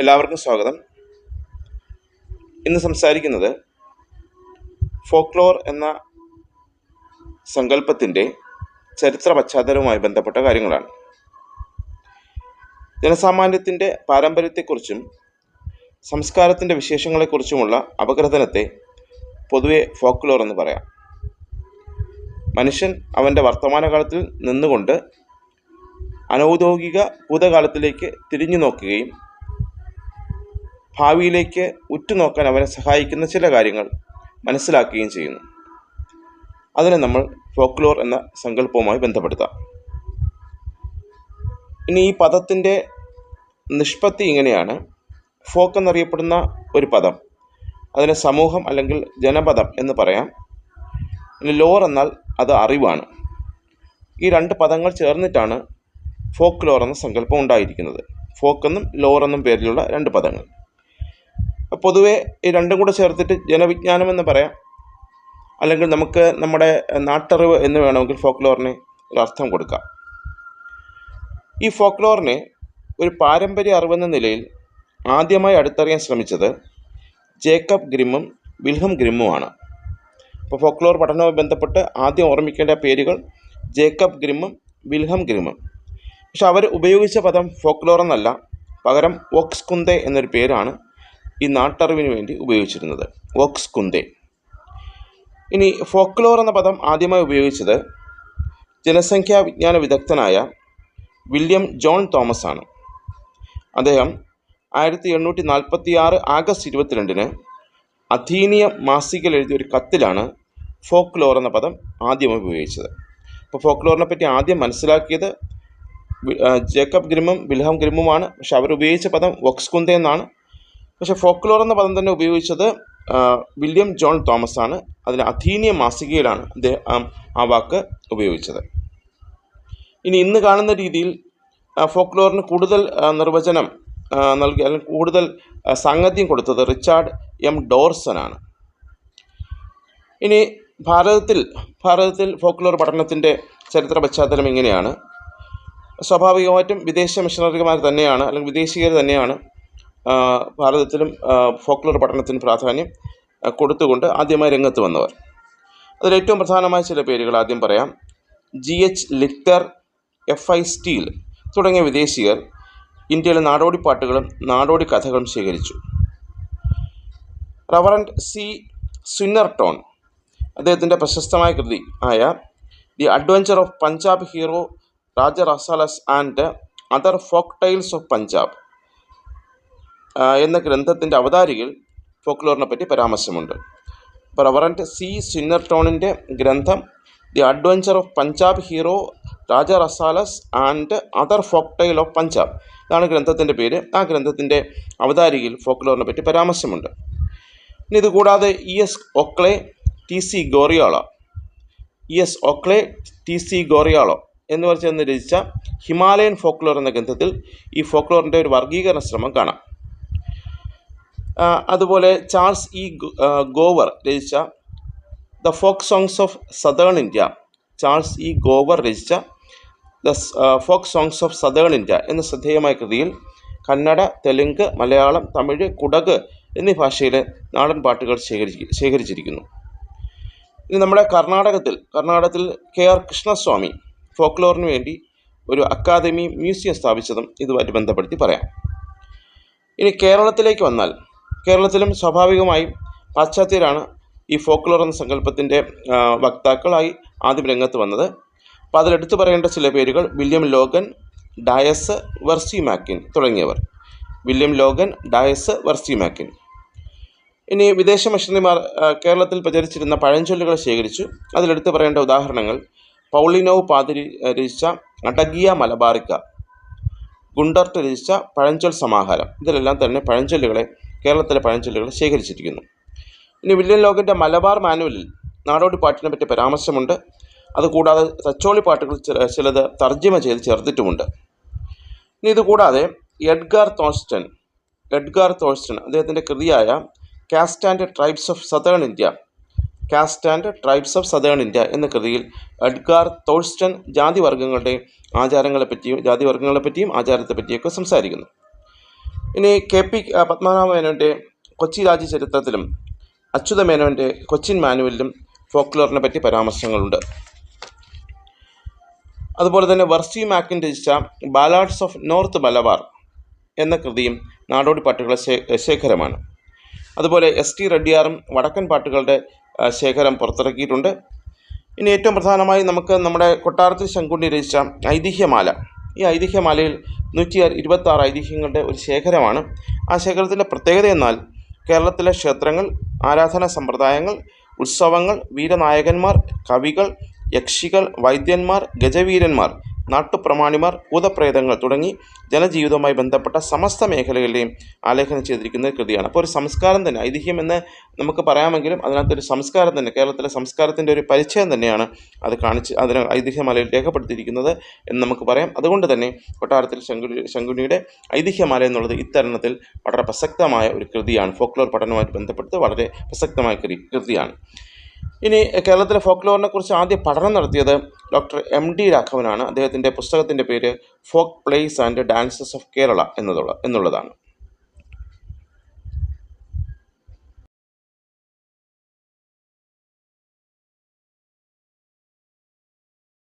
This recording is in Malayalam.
എല്ലാവർക്കും സ്വാഗതം. ഇന്ന് സംസാരിക്കുന്നത് ഫോക്ലോർ എന്ന സങ്കല്പത്തിന്റെ ചരിത്ര പശ്ചാത്തലവുമായി ബന്ധപ്പെട്ട കാര്യങ്ങളാണ്. ജനസാമാന്യത്തിന്റെ പാരമ്പര്യത്തെക്കുറിച്ചും സംസ്കാരത്തിന്റെ വിശേഷങ്ങളെക്കുറിച്ചുമുള്ള അപഗ്രഥനത്തെ പൊതുവെ ഫോക്ലോർ എന്ന് പറയാം. മനുഷ്യൻ അവന്റെ വർത്തമാനകാലത്തിൽ നിന്നുകൊണ്ട് അനൗദ്യോഗിക ഭൂതകാലത്തിലേക്ക് തിരിഞ്ഞു നോക്കുകയും ഭാവിയിലേക്ക് ഉറ്റുനോക്കാൻ അവരെ സഹായിക്കുന്ന ചില കാര്യങ്ങൾ മനസ്സിലാക്കുകയും ചെയ്യുന്നു. അതിനെ നമ്മൾ ഫോക്ലോർ എന്ന സങ്കല്പവുമായി ബന്ധപ്പെടുത്താം. ഇനി ഈ പദത്തിന്റെ നിഷ്പത്തി ഇങ്ങനെയാണ്. ഫോക്ക് എന്നറിയപ്പെടുന്ന ഒരു പദം. അതിനെ സമൂഹം അല്ലെങ്കിൽ ജനപദം എന്ന് പറയാം. ഇനി ലോർ എന്നാൽ അത് അറിവാണ്. ഈ രണ്ട് പദങ്ങൾ ചേർന്നിട്ടാണ് ഫോക്ക് ലോർ എന്ന സങ്കല്പം ഉണ്ടായിരിക്കുന്നത്. ഫോക്ക് എന്നും ലോർ എന്നും പേരിലുള്ള രണ്ട് പദങ്ങൾ. പൊതുവേ ഈ രണ്ടും കൂടെ ചേർത്തിട്ട് ജനവിജ്ഞാനം എന്ന് പറയാം. അല്ലെങ്കിൽ നമുക്ക് നമ്മുടെ നാട്ടറിവ് എന്ന് വേണമെങ്കിൽ ഫോക്ലോറിന് ഒരർത്ഥം കൊടുക്കാം. ഈ ഫോക്ലോറിനെ ഒരു പാരമ്പര്യ അറിവെന്ന നിലയിൽ ആദ്യമായി അടുത്തറിയാൻ ശ്രമിച്ചത് ജേക്കബ് ഗ്രിമ്മും വിൽഹം ഗ്രിമ്മുമാണ്. അപ്പോൾ ഫോക്ലോർ പഠനവുമായി ബന്ധപ്പെട്ട് ആദ്യം ഓർമ്മിക്കേണ്ട പേരുകൾ ജേക്കബ് ഗ്രിമ്മും വിൽഹം ഗ്രിമ്മും. പക്ഷെ അവർ ഉപയോഗിച്ച പദം ഫോക്ലോർ എന്നല്ല പകരം വോക്സ് കുന്തെ എന്നൊരു പേരാണ്. ഈ നാട്ടറിവിന് വേണ്ടി ഉപയോഗിച്ചിരുന്നത്. വോക്സ് കുന്തേ. ഇനി ഫോക്ലോർ എന്ന പദം ആദ്യമായി ഉപയോഗിച്ചത് ജനസംഖ്യാ വിജ്ഞാന വിദഗ്ധനായ വില്യം ജോൺ തോമസ് ആണ്. അദ്ദേഹം ആയിരത്തി എണ്ണൂറ്റി നാൽപ്പത്തി ആറ് ആഗസ്റ്റ് ഇരുപത്തിരണ്ടിന് അധീനിയ മാസികയിൽ എഴുതിയ ഒരു കത്തിലാണ് ഫോക്ലോർ എന്ന പദം ആദ്യമായി ഉപയോഗിച്ചത്. അപ്പോൾ ഫോക്ലോറിനെ പറ്റി ആദ്യം മനസ്സിലാക്കിയത് ജേക്കബ് ഗ്രിമ്മും വിൽഹം ഗ്രിമ്മുമാണ്. പക്ഷെ അവരുപയോഗിച്ച പദം വോക്സ്കുന്തെ എന്നാണ്. പക്ഷെ ഫോക്ലോർ എന്ന പദം തന്നെ ഉപയോഗിച്ചത് വില്യം ജോൺ തോമസ് ആണ്. അതിൽ അധീനിയ മാസികയിലാണ് അദ്ദേഹം ആ- വാക്ക് ഉപയോഗിച്ചത്. ഇനി ഇന്ന് കാണുന്ന രീതിയിൽ ഫോക്ലോറിന് കൂടുതൽ നിർവചനം നൽകി അല്ലെങ്കിൽ കൂടുതൽ സാങ്കത്യം കൊടുത്തത് റിച്ചാർഡ് എം ഡോർസൺ ആണ്. ഇനി ഭാരതത്തിൽ ഭാരതത്തിൽ ഫോക്ലോർ പഠനത്തിന്റെ ചരിത്ര പശ്ചാത്തലം ഇങ്ങനെയാണ്. സ്വാഭാവികമായിട്ടും വിദേശ മിഷണറിമാർ തന്നെയാണ് അല്ലെങ്കിൽ വിദേശീയർ തന്നെയാണ് ഭാരതത്തിലും ഫോക്ലർ പഠനത്തിന് പ്രാധാന്യം കൊടുത്തുകൊണ്ട് ആദ്യമായി രംഗത്ത് വന്നവർ. അതിലേറ്റവും പ്രധാനമായ ചില പേരുകൾ ആദ്യം പറയാം. G H Lichter F I Steel തുടങ്ങിയ വിദേശികൾ ഇന്ത്യയിലെ നാടോടി പാട്ടുകളും നാടോടി കഥകളും ശേഖരിച്ചു. റവറന്റ് സി സ്വിന്നർടോൺ അദ്ദേഹത്തിന്റെ പ്രശസ്തമായ കൃതി ആയ the adventure of Punjab hero Raja Rasalas and other folk tales of Punjab. എന്ന ഗ്രന്ഥത്തിന്റെ അവതാരികയിൽ ഫോക്ലോറിനെ പറ്റി പരാമർശമുണ്ട്. അപ്പോൾ റവറന്റ് സി സ്വിന്നർടോണിന്റെ ഗ്രന്ഥം the adventure of Punjab hero Raja Rasalas and other folk tale of Punjab ഇതാണ് ഗ്രന്ഥത്തിന്റെ പേര്. ആ ഗ്രന്ഥത്തിന്റെ അവതാരികയിൽ ഫോക്ലോറിനെ പറ്റി പരാമർശമുണ്ട്. ഇനി ഇതുകൂടാതെ E S Oakley T C Gairola E S Oakley T C ഗോറിയാളോ എന്നിവർ ചേർന്ന് രചിച്ച ഹിമാലയൻ ഫോക്ലോർ എന്ന ഗ്രന്ഥത്തിൽ ഈ ഫോക്ലോറിന്റെ ഒരു വർഗീകരണ ശ്രമം കാണാം. അതുപോലെ ചാൾസ് ഇ ഗോവർ രചിച്ച the folk songs of southern India. Charles E Gover രചിച്ച the folk songs of southern India എന്ന ശ്രദ്ധേയമായ കൃതിയിൽ കന്നഡ തെലുങ്ക് മലയാളം തമിഴ് കുടക് എന്നീ ഭാഷയിലെ നാടൻ പാട്ടുകൾ ശേഖരിച്ച് ശേഖരിച്ചിരിക്കുന്നു. ഇനി നമ്മുടെ കർണാടകത്തിൽ കർണാടകത്തിൽ കെ ആർ കൃഷ്ണസ്വാമി ഫോക്ലോറിന് വേണ്ടി ഒരു അക്കാദമി മ്യൂസിയം സ്ഥാപിച്ചതും ഇതുമായിട്ട് ബന്ധപ്പെടുത്തി പറയാം. ഇനി കേരളത്തിലേക്ക് വന്നാൽ കേരളത്തിലും സ്വാഭാവികമായും പാശ്ചാത്യരാണ് ഈ ഫോക്ലോർ എന്ന സങ്കല്പത്തിന്റെ വക്താക്കളായി ആദ്യം രംഗത്ത് വന്നത്. അപ്പോൾ അതിലെടുത്തു പറയേണ്ട ചില പേരുകൾ വില്യം ലോഗൻ ഡയസ് വെർസി മാക്കിൻ തുടങ്ങിയവർ. വില്യം ലോഗൻ ഡയസ് വെർസി മാക്കിൻ ഇനി വിദേശ മിഷണറിമാർ കേരളത്തിൽ പ്രചരിച്ചിരുന്ന പഴഞ്ചൊല്ലുകൾ ശേഖരിച്ചു. അതിലെടുത്തു പറയേണ്ട ഉദാഹരണങ്ങൾ പൗളിനോവ് പാതിരി രചിച്ച അടകിയ മലബാറിക്ക ഗുണ്ടർട്ട് രചിച്ച പഴഞ്ചൊൽ സമാഹാരം. ഇതിലെല്ലാം തന്നെ പഴഞ്ചൊല്ലുകളെ കേരളത്തിലെ പഴഞ്ചൊല്ലുകൾ ശേഖരിച്ചിരിക്കുന്നു. ഇനി വില്യം ലോകന്റെ മലബാർ മാനുവലിൽ നാടോടി പാട്ടിനെ പറ്റി പരാമർശമുണ്ട്. അതുകൂടാതെ തച്ചോളി പാട്ടുകൾ ചില- ചിലത് തർജിമ ചെയ്ത് ചേർത്തിട്ടുമുണ്ട്. ഇനി ഇതുകൂടാതെ എഡ്ഗാർ തോസ്റ്റൻ എഡ്ഗാർ തോസ്റ്റൻ അദ്ദേഹത്തിന്റെ കൃതിയായ caste and tribes of southern India caste and tribes of southern India എന്ന കൃതിയിൽ എഡ്ഗാർ തോൾസ്റ്റൺ ജാതിവർഗങ്ങളുടെയും ആചാരങ്ങളെപ്പറ്റിയും ജാതിവർഗങ്ങളെപ്പറ്റിയും ആചാരത്തെപ്പറ്റിയൊക്കെ സംസാരിക്കുന്നു. ഇനി കെ പി പത്മനാഭ മേനോന്റെ കൊച്ചി രാജ്യചരിത്രത്തിലും അച്യുത മേനോന്റെ കൊച്ചിൻ മാനുവലിലും ഫോക്ലോറിനെ പറ്റി പരാമർശങ്ങളുണ്ട്. അതുപോലെ തന്നെ വർസി മാക്കിൻ രചിച്ച ബാലാഡ്സ് ഓഫ് നോർത്ത് മലബാർ എന്ന കൃതിയും നാടോടി പാട്ടുകളുടെ ശേഖരമാണ്. അതുപോലെ എസ് ടി റെഡ്ഡിയാറും വടക്കൻ പാട്ടുകളുടെ ശേഖരം പുറത്തിറക്കിയിട്ടുണ്ട്. ഇനി ഏറ്റവും പ്രധാനമായി നമുക്ക് നമ്മുടെ കൊട്ടാരത്തിൽ ശങ്കുണ്ണി രചിച്ച ഐതിഹ്യമാല. ഈ ഐതിഹ്യമാലയിൽ നൂറ്റി ഇരുപത്താറ് ഐതിഹ്യങ്ങളുടെ ഒരു ശേഖരമാണ്. ആ ശേഖരത്തിന്റെ പ്രത്യേകത എന്നാൽ കേരളത്തിലെ ക്ഷേത്രങ്ങൾ ആരാധനാ സമ്പ്രദായങ്ങൾ ഉത്സവങ്ങൾ വീരനായകന്മാർ കവികൾ യക്ഷികൾ വൈദ്യന്മാർ ഗജവീരന്മാർ നാട്ടുപ്രമാണിമാർ ഭൂതപ്രേതങ്ങൾ തുടങ്ങി ജനജീവിതവുമായി ബന്ധപ്പെട്ട സമസ്ത മേഖലകളിലെയും ആലേഖനം ചെയ്തിരിക്കുന്ന കൃതിയാണ്. അപ്പോൾ ഒരു സംസ്കാരം തന്നെ ഐതിഹ്യം എന്ന് നമുക്ക് പറയാമെങ്കിലും അതിനകത്തൊരു സംസ്കാരം തന്നെ കേരളത്തിലെ സംസ്കാരത്തിന്റെ ഒരു പരിചയം തന്നെയാണ് അത് കാണിച്ച് അതിന് ഐതിഹ്യമാലയിൽ രേഖപ്പെടുത്തിയിരിക്കുന്നത് എന്ന് നമുക്ക് പറയാം. അതുകൊണ്ട് തന്നെ കൊട്ടാരത്തിൽ ശങ്കുലി ശങ്കുണിയുടെ ഐതിഹ്യമാല എന്നുള്ളത് ഇത്തരണത്തിൽ വളരെ പ്രസക്തമായ ഒരു കൃതിയാണ്. ഫോക്ലോർ പഠനവുമായിട്ട് ബന്ധപ്പെട്ട് വളരെ പ്രസക്തമായ കൃതി കൃതിയാണ്. ഇനി കേരളത്തിലെ ഫോക്ലോറിനെ കുറിച്ച് ആദ്യ പഠനം നടത്തിയത് ഡോക്ടർ എം ഡി രാഘവനാണ്. അദ്ദേഹത്തിന്റെ പുസ്തകത്തിന്റെ പേര് folk plays and dances of Kerala എന്നതുള്ള എന്നുള്ളതാണ്.